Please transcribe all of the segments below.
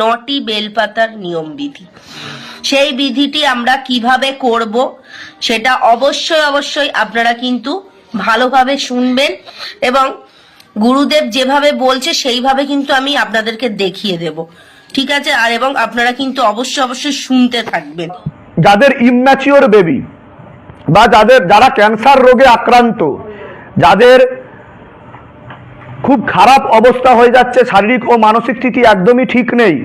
নটি বেলপাতার নিয়ম বিধি। সেই বিধিটি আমরা কীভাবে করব সেটা অবশ্যই অবশ্যই আপনারা কিন্তু ভালোভাবে শুনবেন এবং গুরুদেব যেভাবে বলছে সেইভাবে কিন্তু আমি আপনাদেরকে দেখিয়ে দেব। ঠিক আছে? আর এবং আপনারা কিন্তু অবশ্যই অবশ্যই শুনতে থাকবেন। যাদের ইম্যাচিওর বেবি বা যাদের, যারা ক্যান্সার রোগে আক্রান্ত, যাদের খুব খারাপ অবস্থা হয়ে যাচ্ছে শারীরিক ও মানসিক স্থিতি একদমই ঠিক নেই।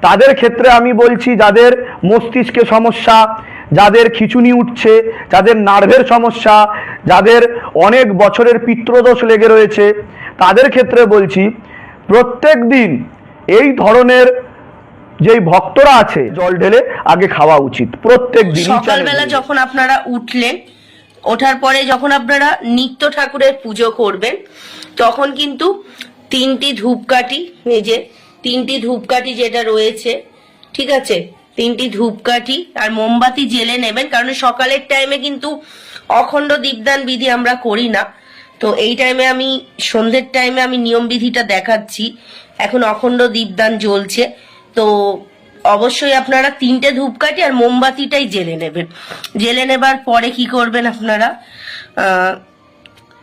তাদের ক্ষেত্রে আমি বলছি যাদের মস্তিষ্কে সমস্যা যাদের খিচুনি উঠছে যাদের নার্ভের সমস্যা যাদের অনেক বছরের পিত্রদোষ লেগে রয়েছে তাদের ক্ষেত্রে বলছি প্রত্যেক দিন এই ধরনের যেই ভক্তরা আছে জল ঢেলে আগে খাওয়া উচিত। প্রত্যেক দিন সকালবেলা যখন আপনারা উঠলেন ওঠার পরে যখন আপনারা নিত্য ঠাকুরের পুজো করবেন, তখন কিন্তু তিনটি ধূপকাঠি, এই তিনটি ধূপকাঠি যেটা রয়েছে, ঠিক আছে? তিনটি ধূপকাঠি আর মোমবাতি জেলে নেবেন, কারণ সকালের টাইমে কিন্তু অখণ্ড দীপদান বিধি আমরা করি না। তো এই টাইমে আমি, সন্ধ্যের টাইমে আমি নিয়ম বিধিটা দেখাচ্ছি। এখন অখণ্ড দীপদান জ্বলছে। তো অবশ্যই আপনারা তিনটে ধূপকাঠি আর মোমবাতিটাই জেলে নেবেন। জেলে নেবার পরে কি করবেন আপনারা?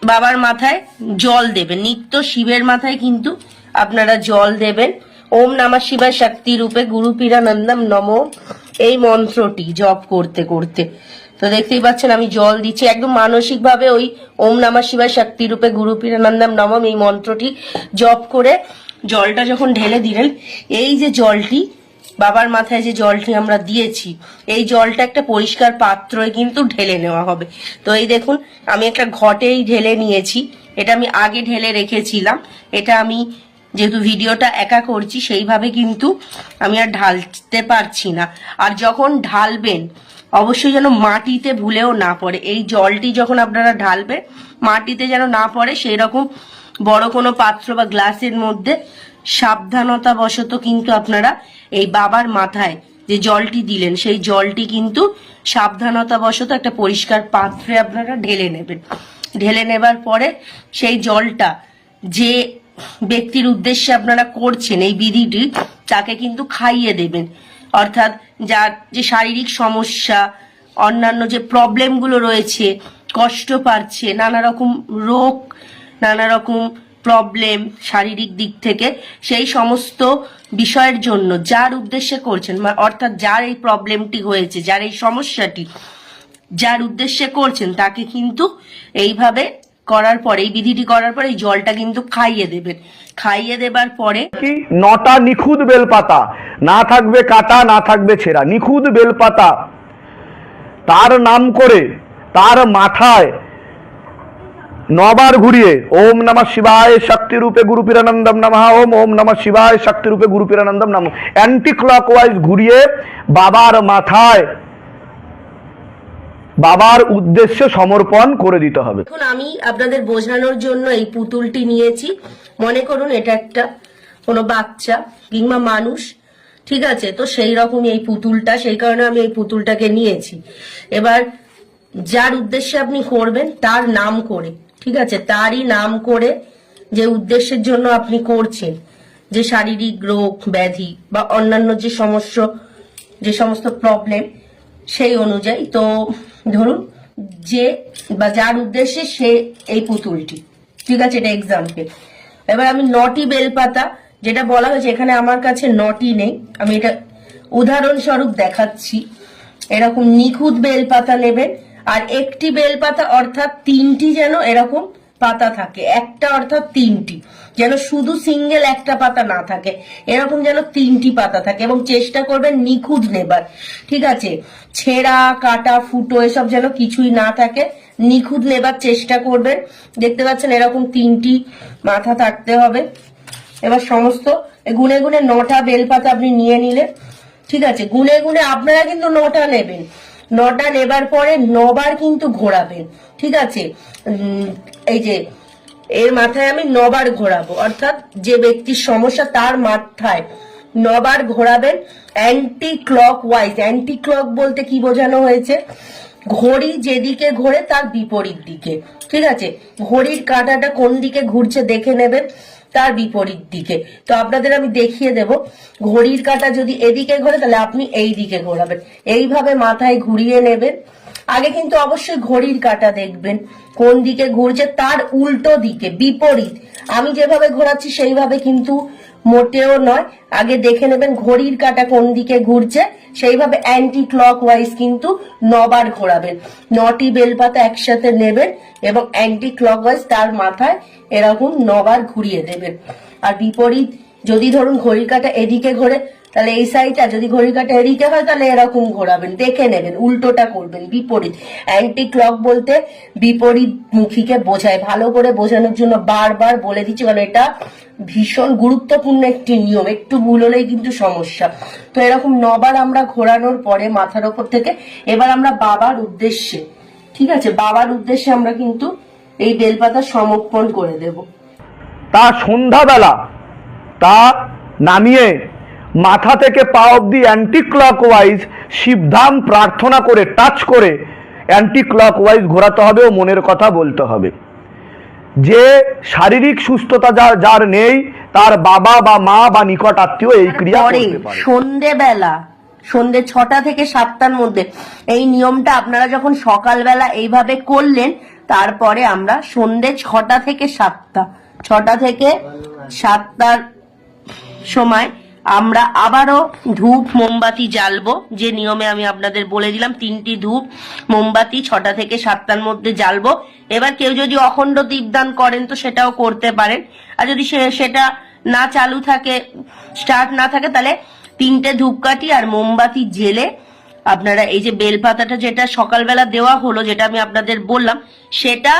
বাবার মাথায় জল দেবেন। নিত্য শিবের মাথায় কিন্তু আপনারা জল দেবেন। ওম নমঃ শিবায় শক্তি রূপে গুরু পীরানন্দম নম। এই মন্ত্রটি জপ করতে করতে। তো দেখতেই পাচ্ছেন আমি জল দিচ্ছি। একদম মানসিক ভাবে ওই ওম নমঃ শিবায় শক্তি রূপে গুরু পীরানন্দম নমম এই মন্ত্রটি জপ করে জলটা যখন ঢেলে দিলেন, এই যে জলটি বাবার মাথায় যে জলটি আমরা দিয়েছি, এই জলটা একটা পরিষ্কার পাত্রয় কিন্তু ঢেলে নেওয়া হবে। তো এই দেখুন, আমি একটা ঘটেই ঢেলে নিয়েছি। এটা আমি আগে ঢেলে রেখেছিলাম। এটা আমি যেহেতু ভিডিওটা একা করছি, সেইভাবে কিন্তু আমি আর ঢালতে পারছি না। আর যখন ঢালবেন, অবশ্যই যেন মাটিতে ভুলেও না পড়ে। এই জলটি যখন আপনারা ঢালবেন, মাটিতে যেন না পড়ে, সেই রকম বড় কোনো পাত্র বা গ্লাসের মধ্যে সাবধানতা বশত কিন্তু আপনারা এই বাবার মাথায় যে জলটি দিলেন, সেই জলটি কিন্তু সাবধানতা বশত একটা পরিষ্কার পাত্রে আপনারা ঢেলে নেবেন। ঢেলে নেবার পরে সেই জলটা যে ব্যক্তির উদ্দেশ্যে আপনারা করছেন এই বিধিটি, তাকে কিন্তু খাইয়ে দেবেন। অর্থাৎ যার যে শারীরিক সমস্যা, অন্যান্য যে প্রবলেমগুলো রয়েছে, কষ্ট পাচ্ছে, নানা রকম রোগ, নানা রকম প্রবলেম শারীরিক দিক থেকে সেই সমস্ত বিষয়ের জন্য যার উদ্দেশ্যে করছেন অর্থাৎ যার এই প্রবলেমটি হয়েছে, যার এই সমস্যাটি, যার উদ্দেশ্যে করছেন, তাকে কিন্তু এইভাবে করার পরে, এই বিধিটি করার পরে এই জলটা কিন্তু খাইয়ে দেবেন। খাইয়ে দেবার পরে নটা নিখুঁত বেলপাতা। না থাকবে কাটা, না থাকবে ছেঁড়া। নিখুঁত বেলপাতা। তার নাম করে, তার মাথায় নবার ঘুরিয়ে, ওম নমঃ শিবায় শক্তি রূপে গুরু পীরানন্দম নমঃ, ওম ওম নমঃ শিবায় শক্তি রূপে গুরু পীরানন্দম নম। অ্যান্টি ক্লকওয়াইজ ঘুরিয়ে বাবার মাথায়, বাবার উদ্দেশ্যে সমর্পণ করে দিতে হবে। এখন আমি আপনাদের বোঝানোর জন্য এই পুতুলটি নিয়েছি। মনে করুন, এটা একটা কোনো বাচ্চা কিংবা মানুষ, ঠিক আছে? তো সেই রকমই এই পুতুলটা, সেই কারণে আমি এই পুতুলটাকে নিয়েছি। এবার, যার উদ্দেশ্যে আপনি করবেন, তার নাম করে। ঠিক আছে? তারই নাম করে যে উদ্দেশ্যের জন্য আপনি করছেন, যে শারীরিক রোগ, ব্যাধি বা অন্যান্য যে সমস্যা যে সমস্ত প্রবলেম সেই অনুযায়ী, তো ধরুন যে বা যার উদ্দেশ্যে সে এই পুতুলটি, ঠিক আছে? এটা এক্সাম্পল এবার আমি নটি বেলপাতা, যেটা বলা হয়েছে, এখানে আমার কাছে নটি নেই, আমি এটা উদাহরণস্বরূপ দেখাচ্ছি। এরকম নিখুঁত বেলপাতা নেবেন আর একটি বেলপাতা অর্থাৎ তিনটি যেন এরকম পাতা থাকে। একটা অর্থাৎ তিনটি। যেন শুধু সিঙ্গেল একটা পাতা না থাকে। এরকম যেন তিনটি পাতা থাকে এবং চেষ্টা করবেন নিখুঁত নেবার। ঠিক আছে? ছেঁড়া, কাটা, ফুটো এসব যেন কিছুই না থাকে। নিখুঁত নেবার চেষ্টা করবেন। দেখতে পাচ্ছেন এরকম তিনটি মাথা থাকতে হবে। এবার সমস্ত গুনে গুনে নটা বেলপাতা আপনি নিয়ে নিলেন। ঠিক আছে? গুনে গুনে আপনারা কিন্তু নটা নেবেন। নটা নেবার পরে নবার কিন্তু ঘোরাবেন, ঠিক আছে? এই যে, এর মাথায় আমি নবার ঘোরাবো, অর্থাৎ যে ব্যক্তির সমস্যা তার মাথায় নবার ঘোরাবেন anticlockwise anti clock বলতে কি বোঝানো হয়েছে? ঘড়ি যেদিকে ঘোরে তার বিপরীত দিকে, ঠিক আছে? ঘড়ির কাঁটাটা কোন দিকে ঘুরছে দেখে নেবেন। তার বিপরীত দিকে। তো আপনাদের আমি দেখিয়ে দেব, ঘড়ির কাটা যদি এদিকে ঘোরে, তাহলে আপনি এই দিকে ঘোরাবেন। এইভাবে মাথায় ঘুরিয়ে নেবেন। আগে কিন্তু অবশ্যই ঘড়ির কাটা দেখবেন, কোন দিকে ঘুরছে, তার উল্টো দিকে, বিপরীত। আমি যেভাবে ঘোরাচ্ছি, সেইভাবে কিন্তু মোটেও নয়। আগে দেখে নেবেন ঘড়ির কাটা কোন দিকে ঘুরছে। সেইভাবে অ্যান্টি ক্লক ওয়াইজ কিন্তু নবার ঘোরাবেন। নটি বেলপাতা একসাথে নেবেন এবং অ্যান্টি ক্লক ওয়াইজ তার মাথায় এরকম নবার ঘুরিয়ে দেবেন। আর বিপরীত যদি ধরুন ঘড়ির কাঁটা এদিকে ঘোরে, তাহলে এই সাইডটা যদি ঘড়ির কাঁটা এদিকে হয়, তাহলে এরকম ঘোরাবেন, দেখে নেবেন, উল্টোটা করবেন, বিপরীত। অ্যান্টি ক্লক বলতে বিপরীত মুখীকে বোঝায়, ভালো করে বোঝানোর জন্য বারবার বলে দিচ্ছি, কারণ এটা ভীষণ গুরুত্বপূর্ণ একটি নিয়ম, একটু ভুল হলেই কিন্তু সমস্যা। তো এরকম নবার আমরা ঘোরানোর পরে মাথার ওপর থেকে, এবার আমরা বাবার উদ্দেশ্যে, ঠিক আছে? বাবার উদ্দেশ্যে আমরা কিন্তু এই বেলপাতা সমর্পণ করে দেব। তা সন্ধ্যাবেলা তা নামিয়ে মাথা থেকে পা অব্দি অ্যান্টি ক্লক ওয়াইজ শিবধাম প্রার্থনা করে টাচ করে অ্যান্টি ক্লক ওয়াইজ ঘোরাতে হবে ও মনের কথা বলতে হবে। যে শারীরিক সুস্থতা যার যার নেই তার বাবা বা মা বা নিকট আত্মীয় এই ক্রিয়া পরে করতে পারে। সন্ধেবেলা সন্ধে ছটা থেকে সাতটার মধ্যে। এই নিয়মটা আপনারা যখন সকালবেলা এইভাবে করলেন তারপরে আমরা সন্ধে ছটা থেকে সাতটা ছটা থেকে সাতটার সময়। আমরা আবারও ধূপ, মোমবাতি জ্বালবো। যে নিয়মে আমি আপনাদের বলে দিলাম, তিনটি ধূপ, মোমবাতি ছটা থেকে সাতটার মধ্যে জ্বালবো। এবার কেউ যদি অখণ্ড দীপদান করেন তো সেটাও করতে পারেন। আর যদি সেটা না চালু থাকে, স্টার্ট না থাকে, তাহলে তিনটে ধূপকাঠি আর মোমবাতি জেলে আপনারা এই যে বেলপাতাটা যেটা সকালবেলা দেওয়া হলো, যেটা আমি আপনাদের বললাম, সেটা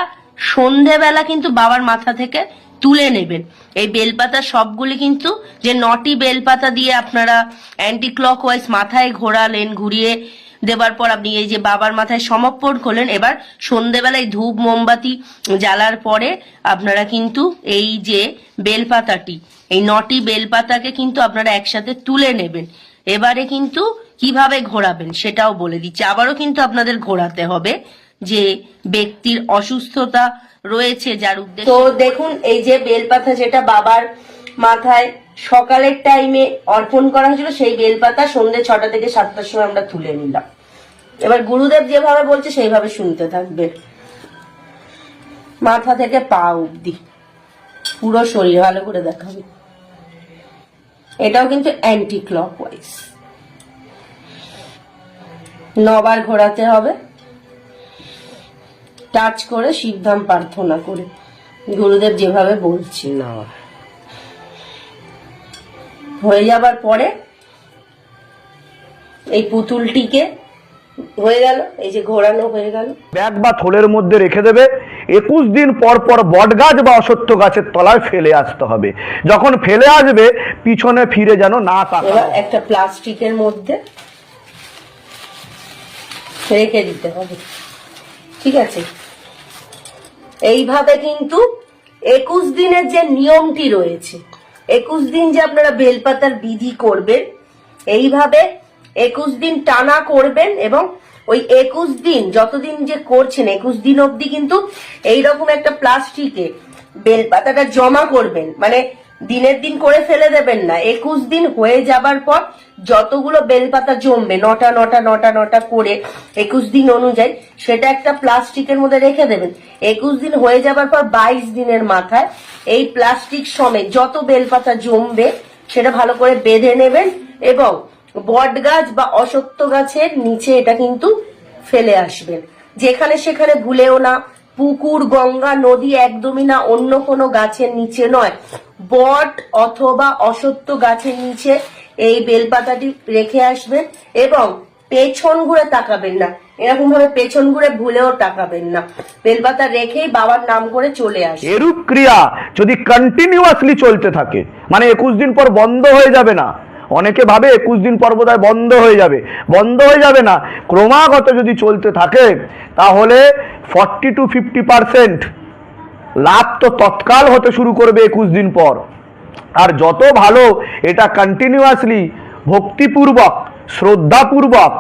সন্ধেবেলা কিন্তু বাবার মাথা থেকে তুলে নেবেন। এই বেলপাতা সবগুলি কিন্তু যে নটি বেলপাতা দিয়ে আপনারা অ্যান্টি ক্লক ওয়াইজ মাথায় ঘোরালেন, ঘুরিয়ে দেবার পর আপনি এই যে বাবার মাথায় সমর্পণ করলেন, এবার সন্ধেবেলায় ধূপ, মোমবাতি জ্বালার পরে আপনারা কিন্তু এই যে বেলপাতাটি, এই নটি বেলপাতাকে কিন্তু আপনারা একসাথে তুলে নেবেন। এবারে কিন্তু কীভাবে ঘোরাবেন সেটাও বলে দিচ্ছি। আবারও কিন্তু আপনাদের ঘোরাতে হবে যে ব্যক্তির অসুস্থতা রয়েছে যার উদ্দেশ্যে তো দেখুন, এই যে বেলপাতা যেটা বাবার মাথায় সকালের টাইমে অর্পণ করা হয়েছিল, সেই বেলপাতা সন্ধ্যে ছটা থেকে সাতটার সময় আমরা তুলে নিলাম। এবার গুরুদেব যেভাবে বলছে, সেইভাবে শুনতে থাকবে। মাথা থেকে পা অব্দি পুরো শরীর ভালো করে দেখাবে। এটাও কিন্তু অ্যান্টি ক্লক ওয়াইজ নবার ঘোরাতে হবে। টাচ করে শিবধাম প্রার্থনা করে। গুরুদেব যেভাবে বলছি না হয়ে যাবার পরে এই পুতুলটিকে হয়ে গেল এই যে ঘোরানো হয়ে গেল। ব্যাগ বা থলের মধ্যে রেখে দেবে। একুশ দিন পর পর বটগাছ বা অসত্য গাছের তলায় ফেলে আসতে হবে। যখন ফেলে আসবে পিছনে ফিরে যেন না একটা প্লাস্টিকের মধ্যে রেখে দিতে হবে। ঠিক আছে? এইভাবে কিন্তু একুশ দিনের যে নিয়মটি রয়েছে, একুশ দিন যে আপনারা বেলপাতার বিধি করবেন, এইভাবে একুশ দিন টানা করবেন এবং ওই একুশ দিন যতদিন যে করছেন, একুশ দিন অবধি কিন্তু এইরকম একটা প্লাস্টিকে বেলপাতাটা জমা করবেন। মানে দিনের দিন করে ফেলে দেবেন না। একুশ দিন হয়ে যাবার পর যতগুলো বেলপাতা জমবে, নটা নটা নটা নটা করে একুশ দিন অনুযায়ী সেটা একটা প্লাস্টিকের মধ্যে রেখে দেবেন। একুশ দিন হয়ে যাবার পর বাইশ দিনের মাথায় এই প্লাস্টিক সমেত যত বেলপাতা জমবে সেটা ভালো করে বেঁধে নেবেন এবং বট গাছ বা অসত্য গাছের নিচে এটা কিন্তু ফেলে আসবেন। যেখানে সেখানে ভুলেও না। পুকুর, গঙ্গা, নদী একদমই না, অন্য কোনো গাছের নিচে নয়। বট অথবা অসত্য গাছের নিচে এই বেলপাতাটি রেখে আসবেন এবং পেছন ঘুরে তাকাবেন না। এরকম ভাবে পেছন ঘুরে ভুলেও তাকাবেন না। বেলপাতা রেখেই বাবার নাম করে চলে আসবে এরূপ ক্রিয়া যদি কন্টিনিউয়াসলি চলতে থাকে মানে একুশ দিন পর বন্ধ হয়ে যাবে না, অনেকে ভাবে একুশ দিন পর বোধহয় বন্ধ হয়ে যাবে। বন্ধ হয়ে যাবে না, ক্রমাগত যদি চলতে থাকে তাহলে ফর্টি টু ফিফটি পার্সেন্ট লাভ তো তৎকাল হতে শুরু করবে একুশ দিন পর। আর যত ভালো, এটা কন্টিনিউয়াসলি ভক্তিপূর্বক, শ্রদ্ধাপূর্বক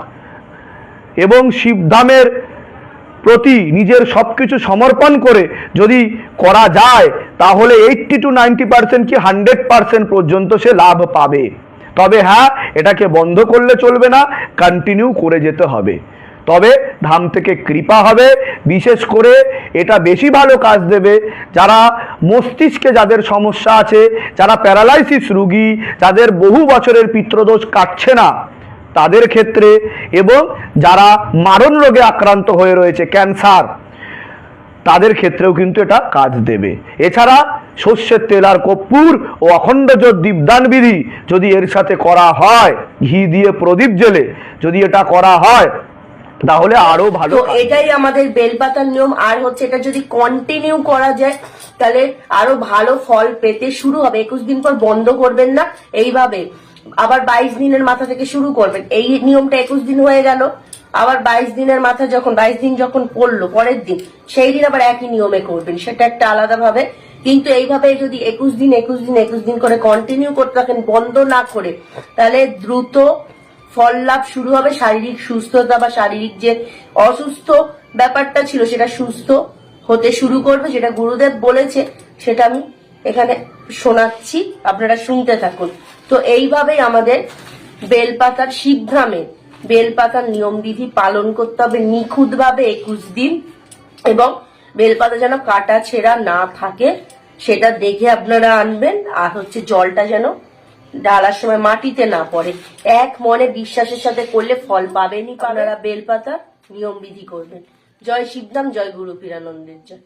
এবং শিবধামের প্রতি নিজের সব কিছু সমর্পণ করে যদি করা যায়, তাহলে এইটটি টু নাইনটি পার্সেন্ট কি হান্ড্রেড পার্সেন্ট পর্যন্ত সে লাভ পাবে। তবে হ্যাঁ এটাকে বন্ধ করলে চলবে না কন্টিনিউ করে যেতে হবে। তবে ধাম থেকে কৃপা হবে। বিশেষ করে এটা বেশি ভালো কাজ দেবে যারা মস্তিষ্কে যাদের সমস্যা আছে, যারা প্যারালাইসিস রুগী, যাদের বহু বছরের পিত্রদোষ কাটছে না, তাদের ক্ষেত্রে এবং যারা মারণ রোগে আক্রান্ত হয়ে রয়েছে, ক্যান্সার, তাদের ক্ষেত্রেও কিন্তু এটা কাজ দেবে। এছাড়া সর্ষের তেল আর কর্পূর ও অখণ্ড জোর দীপদান বিধি যদি এর সাথে করা হয়, ঘি দিয়ে প্রদীপ জেলে যদি এটা করা হয় তাহলে আরও ভালো তো এটাই আমাদের বেলপাতার নিয়ম। আর হচ্ছে এটা যদি কন্টিনিউ করা যায় তাহলে আরও ভালো ফল পেতে শুরু হবে। একুশ দিন পর বন্ধ করবেন না এইভাবে। আবার বাইশ দিনের মাথা থেকে শুরু করবেন। এই নিয়মটা একুশ দিন হয়ে গেল। আবার বাইশ দিনের মাথা যখন বাইশ দিন যখন পড়ল পরের দিন সেই দিন আবার একই নিয়মে করবেন। সেটা একটা আলাদা ভাবে কিন্তু এইভাবে যদি একুশ দিন একুশ দিন একুশ দিন করে কন্টিনিউ করতে থাকেন বন্ধ না করে তাহলে দ্রুত ফল লাভ শুরু হবে, শারীরিক সুস্থতা বা শারীরিক যে অসুস্থ ব্যাপারটা ছিল সেটা সুস্থ হতে শুরু করবে, যেটা গুরুদেব বলেছে, সেটা আমি এখানে শোনাচ্ছি, আপনারা শুনতে থাকুন। তো এইভাবেই আমাদের বেলপাতার শিবধামে বেলপাতার নিয়মবিধি পালন করতে হবে নিখুঁত ভাবে একুশ দিন, এবং বেলপাতা যেন কাটা ছেঁড়া না থাকে, সেটা দেখে আপনারা আনবেন, আর হচ্ছে জলটা যেন ডালার সময় মাটিতে না পড়ে। এক মনে বিশ্বাসের সাথে করলে ফল পাবেনই আপনারা বেলপাতা নিয়ম বিধি করবেন। জয় শিবনাম জয় গুরু পীরানন্দের জয়।